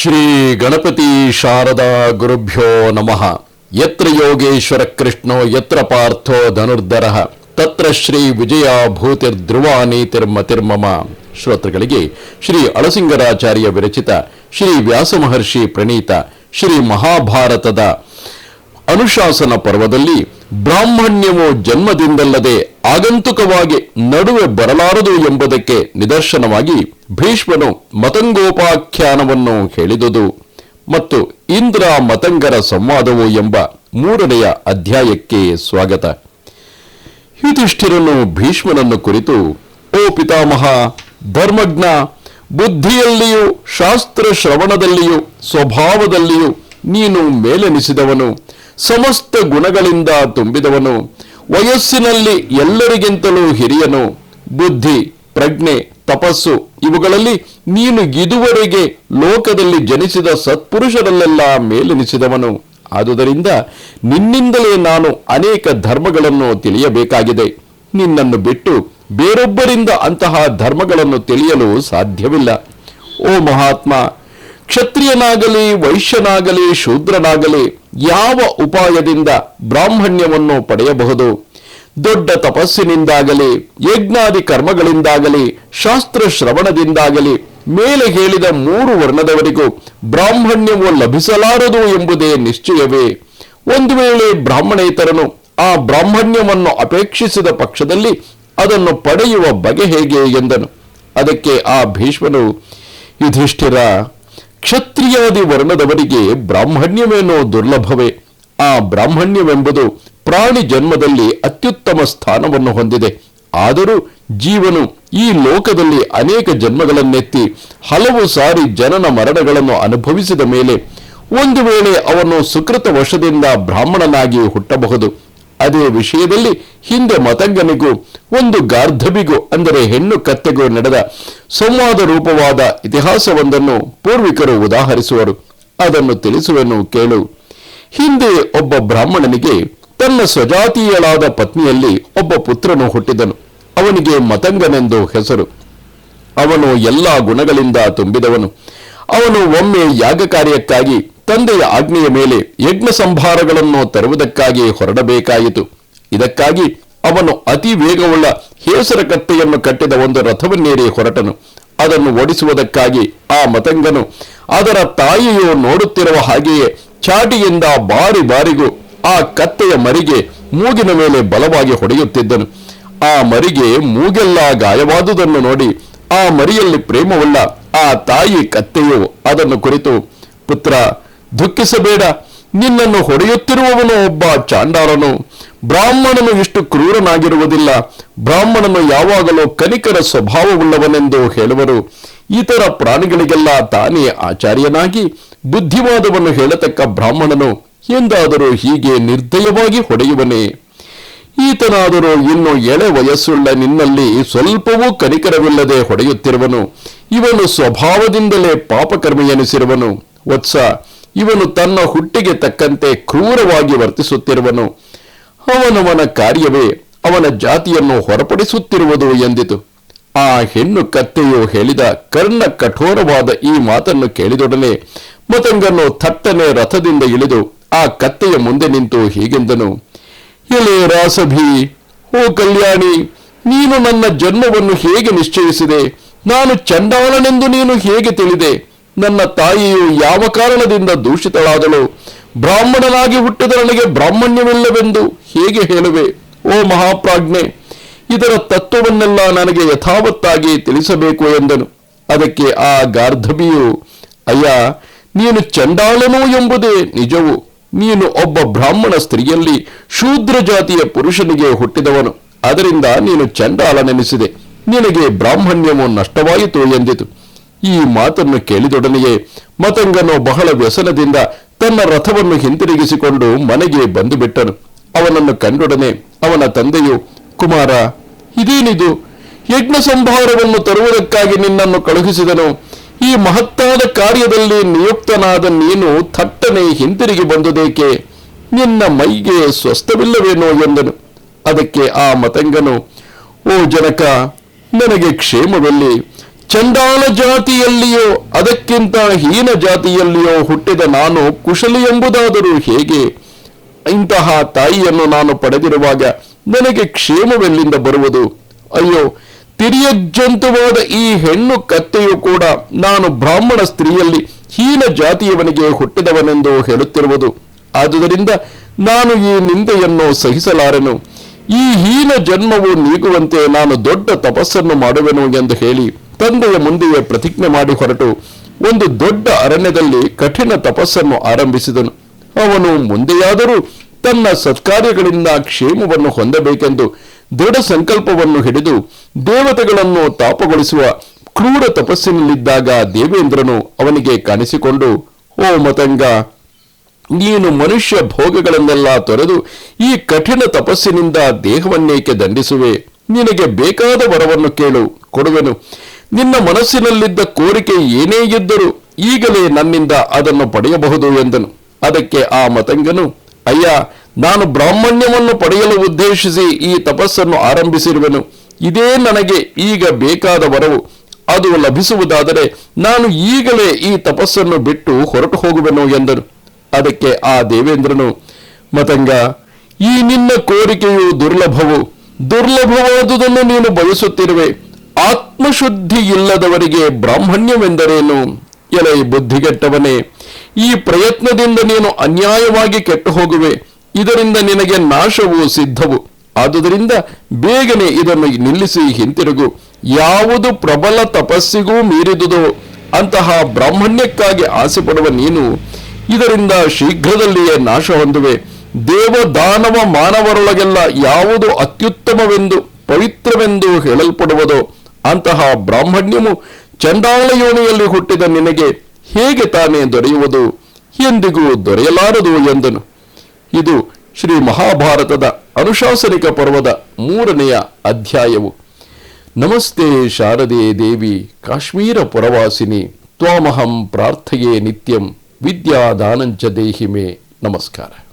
ಶ್ರೀ ಗಣಪತಿ ಶಾರದಾ ಗುರುಭ್ಯೋ ನಮಃ. ಯತ್ರ ಯೋಗೇಶ್ವರ ಕೃಷ್ಣೋ, ಯತ್ರ ಪಾರ್ಥೋ ಧನುರ್ಧರ. ತತ್ರ ಶ್ರೀ ವಿಜಯ ಭೂತಿರ್ಧ್ರುವ ನೀತಿರ್ಮತಿರ್ಮಮ ಶ್ರೋತೃಗಳಿಗೆ ಶ್ರೀ ಅಳಸಿಂಗರಾಚಾರ್ಯ ವಿರಚಿತ ಶ್ರೀ ವ್ಯಾಸ ಮಹರ್ಷಿ ಪ್ರಣೀತ ಶ್ರೀ ಮಹಾಭಾರತದ ಅನುಶಾಸನ ಪರ್ವದಲ್ಲಿ ಬ್ರಾಹ್ಮಣ್ಯವು ಜನ್ಮದಿಂದಲ್ಲದೆ ಆಗಂತುಕವಾಗಿ ನಡುವೆ ಬರಲಾರದು ಎಂಬುದಕ್ಕೆ ನಿದರ್ಶನವಾಗಿ ಭೀಷ್ಮನು ಮತಂಗೋಪಾಖ್ಯಾನವನ್ನು ಹೇಳಿದುದು ಮತ್ತು ಇಂದ್ರ ಮತಂಗರ ಸಂವಾದವು ಎಂಬ ಮೂರನೆಯ ಅಧ್ಯಾಯಕ್ಕೆ ಸ್ವಾಗತ. ಯುಧಿಷ್ಠಿರನು ಭೀಷ್ಮನನ್ನು ಕುರಿತು, ಓ ಪಿತಾಮಹ, ಧರ್ಮಜ್ಞ, ಬುದ್ಧಿಯಲ್ಲಿಯೂ ಶಾಸ್ತ್ರ ಶ್ರವಣದಲ್ಲಿಯೂ ಸ್ವಭಾವದಲ್ಲಿಯೂ ನೀನು ಮೇಲೆನಿಸಿದವನು, ಸಮಸ್ತ ಗುಣಗಳಿಂದ ತುಂಬಿದವನು, ವಯಸ್ಸಿನಲ್ಲಿ ಎಲ್ಲರಿಗಿಂತಲೂ ಹಿರಿಯನು, ಬುದ್ಧಿ, ಪ್ರಜ್ಞೆ ತಪಸ್ಸು. ಇವುಗಳಲ್ಲಿ ನೀನು ಇದುವರೆಗೆ ಲೋಕದಲ್ಲಿ ಜನಿಸಿದ ಸತ್ಪುರುಷರಲ್ಲೆಲ್ಲ ಮೇಲೆನಿಸಿದವನು. ಆದುದರಿಂದ ನಿನ್ನಿಂದಲೇ ನಾನು ಅನೇಕ ಧರ್ಮಗಳನ್ನು ತಿಳಿಯಬೇಕಾಗಿದೆ. ನಿನ್ನನ್ನು ಬಿಟ್ಟು ಬೇರೊಬ್ಬರಿಂದ ಅಂತಹ ಧರ್ಮಗಳನ್ನು ತಿಳಿಯಲು ಸಾಧ್ಯವಿಲ್ಲ. ಓ ಮಹಾತ್ಮ, ಕ್ಷತ್ರಿಯನಾಗಲಿ, ವೈಶ್ಯನಾಗಲಿ, ಶೂದ್ರನಾಗಲಿ, ಯಾವ ಉಪಾಯದಿಂದ ಬ್ರಾಹ್ಮಣ್ಯವನ್ನು ಪಡೆಯಬಹುದು? ದೊಡ್ಡ ತಪಸ್ಸಿನಿಂದಾಗಲಿ, ಯಜ್ಞಾದಿ ಕರ್ಮಗಳಿಂದಾಗಲಿ, ಶಾಸ್ತ್ರ ಶ್ರವಣದಿಂದಾಗಲಿ, ಮೇಲೆ ಹೇಳಿದ ಮೂರು ವರ್ಣದವರಿಗೂ ಬ್ರಾಹ್ಮಣ್ಯವು ಲಭಿಸಲಾರದು ಎಂಬುದೇ ನಿಶ್ಚಯವೇ. ಒಂದು ವೇಳೆ ಬ್ರಾಹ್ಮಣೇತರನು ಆ ಬ್ರಾಹ್ಮಣ್ಯವನ್ನು ಅಪೇಕ್ಷಿಸಿದ ಪಕ್ಷದಲ್ಲಿ ಅದನ್ನು ಪಡೆಯುವ ಬಗೆ ಹೇಗೆ ಎಂದನು. ಅದಕ್ಕೆ ಆ ಭೀಷ್ಮನು, ಯುಧಿಷ್ಠಿರ, ಕ್ಷತ್ರಿಯಾದಿ ವರ್ಣದವರಿಗೆ ಬ್ರಾಹ್ಮಣ್ಯವೇನೋ ದುರ್ಲಭವೇ. ಆ ಬ್ರಾಹ್ಮಣ್ಯವೆಂಬುದು ಪ್ರಾಣಿ ಜನ್ಮದಲ್ಲಿ ಅತ್ಯುತ್ತಮ ಸ್ಥಾನವನ್ನು ಹೊಂದಿದೆ. ಆದರೂ ಜೀವನು ಈ ಲೋಕದಲ್ಲಿ ಅನೇಕ ಜನ್ಮಗಳನ್ನೆತ್ತಿ ಹಲವು ಸಾರಿ ಜನನ ಮರಣಗಳನ್ನು ಅನುಭವಿಸಿದ ಮೇಲೆ ಒಂದು ವೇಳೆ ಅವನು ಸುಕೃತ ವಶದಿಂದ ಬ್ರಾಹ್ಮಣನಾಗಿ ಹುಟ್ಟಬಹುದು. ಅದೇ ವಿಷಯದಲ್ಲಿ ಹಿಂದೆ ಮತಂಗನಿಗೂ, ಒಂದು ಗಾರ್ಧಬಿಗೂ ಅಂದರೆ ಹೆಣ್ಣು ಕತ್ತೆಗೂ ನಡೆದ ಸಂವಾದ ರೂಪವಾದ ಇತಿಹಾಸವೊಂದನ್ನು ಪೂರ್ವಿಕರು ಉದಾಹರಿಸುವರು. ಅದನ್ನು ತಿಳಿಸುವನು ಕೇಳು. ಹಿಂದೆ ಒಬ್ಬ ಬ್ರಾಹ್ಮಣನಿಗೆ ತನ್ನ ಸ್ವಜಾತಿಯಳಾದ ಪತ್ನಿಯಲ್ಲಿ ಒಬ್ಬ ಪುತ್ರನು ಹುಟ್ಟಿದನು. ಅವನಿಗೆ ಮತಂಗನೆಂದು ಹೆಸರು. ಅವನು ಎಲ್ಲಾ ಗುಣಗಳಿಂದ ತುಂಬಿದವನು. ಅವನು ಒಮ್ಮೆ ಯಾಗ ಕಾರ್ಯಕ್ಕಾಗಿ ತಂದೆಯ ಆಜ್ಞೆಯ ಮೇಲೆ ಯಜ್ಞ ಸಂಭಾರಗಳನ್ನು ತರುವುದಕ್ಕಾಗಿ ಹೊರಡಬೇಕಾಯಿತು. ಇದಕ್ಕಾಗಿ ಅವನು ಅತಿ ವೇಗವುಳ್ಳ ಹೇಸರ ಕಟ್ಟೆಯನ್ನು ಕಟ್ಟಿದ ಒಂದು ರಥವನ್ನೇರಿ ಹೊರಟನು. ಅದನ್ನು ಓಡಿಸುವುದಕ್ಕಾಗಿ ಆ ಮತಂಗನು ಅದರ ತಾಯಿಯು ನೋಡುತ್ತಿರುವ ಹಾಗೆಯೇ ಚಾಟಿಯಿಂದ ಬಾರಿ ಬಾರಿಗೂ ಆ ಕತ್ತೆಯ ಮರಿಗೆ ಮೂಗಿನ ಮೇಲೆ ಬಲವಾಗಿ ಹೊಡೆಯುತ್ತಿದ್ದನು. ಆ ಮರಿಗೆ ಮೂಗೆಲ್ಲ ಗಾಯವಾದುದನ್ನು ನೋಡಿ ಆ ಮರಿಯಲ್ಲಿ ಪ್ರೇಮವುಳ್ಳ ಆ ತಾಯಿ ಕತ್ತೆಯು ಅದನ್ನು ಕುರಿತು, ಪುತ್ರ, ದುಃಖಿಸಬೇಡ. ನಿನ್ನನ್ನು ಹೊಡೆಯುತ್ತಿರುವವನು ಒಬ್ಬ ಚಾಂಡಾರನು. ಬ್ರಾಹ್ಮಣನು ಇಷ್ಟು ಕ್ರೂರನಾಗಿರುವುದಿಲ್ಲ. ಬ್ರಾಹ್ಮಣನು ಯಾವಾಗಲೂ ಕನಿಕರ ಸ್ವಭಾವವುಳ್ಳವನೆಂದು ಹೇಳುವರು. ಇತರ ಪ್ರಾಣಿಗಳಿಗೆಲ್ಲ ತಾನೇ ಆಚಾರ್ಯನಾಗಿ ಬುದ್ಧಿವಾದವನ್ನು ಹೇಳತಕ್ಕ ಬ್ರಾಹ್ಮಣನು. ಎಂದಾದರೂ ಹೀಗೆ ನಿರ್ದಯವಾಗಿ ಹೊಡೆಯುವನೇ. ಈತನಾದರೂ ಇನ್ನು ಎಳೆ ವಯಸ್ಸುಳ್ಳ ನಿನ್ನಲ್ಲಿ ಸ್ವಲ್ಪವೂ ಕನಿಕರವಿಲ್ಲದೆ ಹೊಡೆಯುತ್ತಿರುವನು. ಇವನು ಸ್ವಭಾವದಿಂದಲೇ ಪಾಪಕರ್ಮ ಎನಿಸಿರುವನು ವತ್ಸ, ಇವನು ತನ್ನ ಹುಟ್ಟಿಗೆ ತಕ್ಕಂತೆ ಕ್ರೂರವಾಗಿ ವರ್ತಿಸುತ್ತಿರುವನು. ಅವನವನ ಕಾರ್ಯವೇ ಅವನ ಜಾತಿಯನ್ನು ಹೊರಪಡಿಸುತ್ತಿರುವುದು ಎಂದಿತು. ಆ ಹೆಣ್ಣು ಕತ್ತೆಯು ಹೇಳಿದ ಕರ್ಣ ಕಠೋರವಾದ ಈ ಮಾತನ್ನು ಕೇಳಿದೊಡನೆ ಮತಂಗನ್ನು ಥಟ್ಟನೆ ರಥದಿಂದ ಇಳಿದು ಆ ಕತ್ತೆಯ ಮುಂದೆ ನಿಂತು ಹೀಗೆಂದನು, ಎಲೆ ರಾಸಭಿ, ಓ ಕಲ್ಯಾಣಿ, ನೀನು ನನ್ನ ಜನ್ಮವನ್ನು ಹೇಗೆ ನಿಶ್ಚಯಿಸಿದೆ? ನಾನು ಚಂಡಾಲನೆಂದು ನೀನು ಹೇಗೆ ತಿಳಿದೆ? ನನ್ನ ತಾಯಿಯು ಯಾವ ಕಾರಣದಿಂದ ದೂಷಿತಳಾದಳು? ಬ್ರಾಹ್ಮಣನಾಗಿ ಹುಟ್ಟಿದ ನನಗೆ ಬ್ರಾಹ್ಮಣ್ಯವಿಲ್ಲವೆಂದು ಹೇಗೆ ಹೇಳುವೆ? ಓ ಮಹಾಪ್ರಾಜ್ಞೆ, ಇದರ ತತ್ವವನ್ನೆಲ್ಲ ನನಗೆ ಯಥಾವತ್ತಾಗಿ ತಿಳಿಸಬೇಕು ಎಂದನು. ಅದಕ್ಕೆ ಆ ಗಾರ್ಧಬಿಯು ಅಯ್ಯ, ನೀನು ಚಂಡಾಳನು ಎಂಬುದೇ ನಿಜವು. ನೀನು ಒಬ್ಬ ಬ್ರಾಹ್ಮಣ ಸ್ತ್ರೀಯಲ್ಲಿ ಶೂದ್ರ ಜಾತಿಯ ಪುರುಷನಿಗೆ ಹುಟ್ಟಿದವನು. ಅದರಿಂದ ನೀನು ಚಂಡಾಲನೆನಿಸಿದೆ. ನಿನಗೆ ಬ್ರಾಹ್ಮಣ್ಯವು ನಷ್ಟವಾಯಿತು ಎಂದಿತು. ಈ ಮಾತನ್ನು ಕೇಳಿದೊಡನೆಯೇ ಮತಂಗನು ಬಹಳ ವ್ಯಸನದಿಂದ ತನ್ನ ರಥವನ್ನು ಹಿಂತಿರುಗಿಸಿಕೊಂಡು ಮನೆಗೆ ಬಂದು ಬಿಟ್ಟನು ಅವನನ್ನು ಕಂಡೊಡನೆ ಅವನ ತಂದೆಯು, ಕುಮಾರ, ಇದೇನಿದು? ಯಜ್ಞ ಸಂಭಾರವನ್ನು ತರುವುದಕ್ಕಾಗಿ ನಿನ್ನನ್ನು ಕಳುಹಿಸಿದನು. ಈ ಮಹತ್ತಾದ ಕಾರ್ಯದಲ್ಲಿ ನಿಯುಕ್ತನಾದ ನೀನು ಥಟ್ಟನೆ ಹಿಂತಿರುಗಿ ಬಂದುದೇಕೆ? ನಿನ್ನ ಮೈಗೆ ಸ್ವಸ್ಥವಿಲ್ಲವೇನೋ ಎಂದನು. ಅದಕ್ಕೆ ಆ ಮತಂಗನು, ಓ ಜನಕ, ನನಗೆ ಕ್ಷೇಮವೆಲ್ಲಿ. ಚಂಡಾಲ ಜಾತಿಯಲ್ಲಿಯೋ, ಅದಕ್ಕಿಂತ ಹೀನ ಜಾತಿಯಲ್ಲಿಯೋ ಹುಟ್ಟಿದ ನಾನು ಕುಶಲಿ ಎಂಬುದಾದರೂ ಹೇಗೆ? ಇಂತಹ ತಾಯಿಯನ್ನು ನಾನು ಪಡೆದಿರುವಾಗ ನನಗೆ ಕ್ಷೇಮವೆಲ್ಲಿಂದ ಬರುವುದು? ಅಯ್ಯೋ ತಿರಿಯ ಜಂತುವಾದ ಈ ಹೆಣ್ಣು ಕತ್ತೆಯು ಕೂಡ ನಾನು ಬ್ರಾಹ್ಮಣ ಸ್ತ್ರೀಯಲ್ಲಿ ಹೀನ ಜಾತಿಯವನಿಗೆ ಹುಟ್ಟಿದವನೆಂದು ಹೇಳುತ್ತಿರುವುದು. ಆದುದರಿಂದ ನಾನು ಈ ನಿಂದೆಯನ್ನು ಸಹಿಸಲಾರೆನು. ಈ ಹೀನ ಜನ್ಮವು ನೀಗುವಂತೆ ನಾನು ದೊಡ್ಡ ತಪಸ್ಸನ್ನು ಮಾಡುವೆನು ಎಂದು ಹೇಳಿ ತಂದೆಯ ಮುಂದೆಯೇ ಪ್ರತಿಜ್ಞೆ ಮಾಡಿ ಹೊರಟು ಒಂದು ದೊಡ್ಡ ಅರಣ್ಯದಲ್ಲಿ ಕಠಿಣ ತಪಸ್ಸನ್ನು ಆರಂಭಿಸಿದನು. ಅವನು ಮುಂದೆಯಾದರೂ ತನ್ನ ಸತ್ಕಾರ್ಯಗಳಿಂದ ಕ್ಷೇಮವನ್ನು ಹೊಂದಬೇಕೆಂದು ದೃಢ ಸಂಕಲ್ಪವನ್ನು ಹಿಡಿದು ದೇವತೆಗಳನ್ನು ತಾಪಗೊಳಿಸುವ ಕ್ರೂರ ತಪಸ್ಸಿನಲ್ಲಿದ್ದಾಗ ದೇವೇಂದ್ರನು ಅವನಿಗೆ ಕಾಣಿಸಿಕೊಂಡು, ಓ ಮತಂಗ, ನೀನು ಮನುಷ್ಯ ಭೋಗಗಳನ್ನೆಲ್ಲ ತೊರೆದು ಈ ಕಠಿಣ ತಪಸ್ಸಿನಿಂದ ದೇಹವನ್ನೇಕೆ ದಂಡಿಸುವೆ? ನಿನಗೆ ಬೇಕಾದ ವರವನ್ನು ಕೇಳು, ಕೊಡುವೆನು. ನಿನ್ನ ಮನಸ್ಸಿನಲ್ಲಿದ್ದ ಕೋರಿಕೆ ಏನೇ ಇದ್ದರೂ ಈಗಲೇ ನನ್ನಿಂದ ಅದನ್ನು ಪಡೆಯಬಹುದು ಎಂದನು. ಅದಕ್ಕೆ ಆ ಮತಂಗನು, ಅಯ್ಯ ನಾನು ಬ್ರಾಹ್ಮಣ್ಯವನ್ನು ಪಡೆಯಲು ಉದ್ದೇಶಿಸಿ ಈ ತಪಸ್ಸನ್ನು ಆರಂಭಿಸಿರುವೆನು. ಇದೇ ನನಗೆ ಈಗ ಬೇಕಾದ ವರವು. ಅದು ಲಭಿಸುವುದಾದರೆ ನಾನು ಈಗಲೇ ಈ ತಪಸ್ಸನ್ನು ಬಿಟ್ಟು ಹೊರಟು ಹೋಗುವೆನು ಎಂದನು. ಅದಕ್ಕೆ ಆ ದೇವೇಂದ್ರನು, ಮತಂಗ, ಈ ನಿನ್ನ ಕೋರಿಕೆಯು ದುರ್ಲಭವು. ದುರ್ಲಭವಾದುದನ್ನು ನೀನು ಬಯಸುತ್ತಿರುವೆ. ಆತ್ಮಶುದ್ಧಿ ಇಲ್ಲದವರಿಗೆ ಬ್ರಾಹ್ಮಣ್ಯವೆಂದರೇನು? ಎಲೆ ಬುದ್ಧಿಗೆಟ್ಟವನೇ, ಈ ಪ್ರಯತ್ನದಿಂದ ನೀನು ಅನ್ಯಾಯವಾಗಿ ಕೆಟ್ಟು ಹೋಗುವೆ ಇದರಿಂದ ನಿನಗೆ ನಾಶವು ಸಿದ್ಧವು. ಆದುದರಿಂದ ಬೇಗನೆ ಇದನ್ನು ನಿಲ್ಲಿಸಿ ಹಿಂತಿರುಗು. ಯಾವುದು ಪ್ರಬಲ ತಪಸ್ಸಿಗೂ ಮೀರಿದುದೋ ಅಂತಹ ಬ್ರಾಹ್ಮಣ್ಯಕ್ಕಾಗಿ ಆಸೆ ಪಡುವ ನೀನು ಇದರಿಂದ ಶೀಘ್ರದಲ್ಲಿಯೇ ನಾಶ ಹೊಂದುವೆ. ದೇವ ದಾನವ ಮಾನವರೊಳಗೆಲ್ಲ ಯಾವುದು ಅತ್ಯುತ್ತಮವೆಂದು ಪವಿತ್ರವೆಂದು ಹೇಳಲ್ಪಡುವುದೋ ಅಂತಹ ಬ್ರಾಹ್ಮಣ್ಯವು ಚಂಡಾಳ ಯೋನಿಯಲ್ಲಿ ಹುಟ್ಟಿದ ನಿನಗೆ ಹೇಗೆ ತಾನೇ ದೊರೆಯುವುದು? ಎಂದಿಗೂ ದೊರೆಯಲಾರದು ಎಂದನು. ಇದು ಶ್ರೀ ಮಹಾಭಾರತದ ಅನುಶಾಸನಿಕ ಪರ್ವದ ಮೂರನೆಯ ಅಧ್ಯಾಯವು. ನಮಸ್ತೆ ಶಾರದೆ ದೇವಿ ಕಾಶ್ಮೀರ ಪುರವಾಸಿನಿ, ತ್ವಾಮಹಂ ಪ್ರಾರ್ಥೆಯೇ ನಿತ್ಯಂ ವಿದ್ಯಾದಾನಂಚ ದೇಹಿಮೆ. ನಮಸ್ಕಾರ.